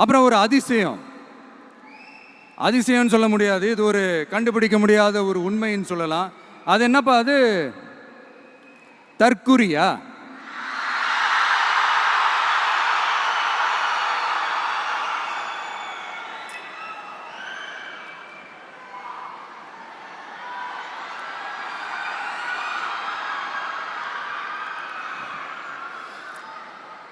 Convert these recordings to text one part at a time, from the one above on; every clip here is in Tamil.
அப்புறம் ஒரு அதிசயம். அதிசயம்னு சொல்ல முடியாது. இது ஒரு கண்டுபிடிக்க முடியாத ஒரு உண்மைன்னு சொல்லலாம். அது என்னப்பா அது? தற்குறியா?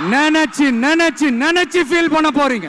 நினைச்சு நினைச்சு நினைச்சு ஃபீல் பண்ண போறீங்க.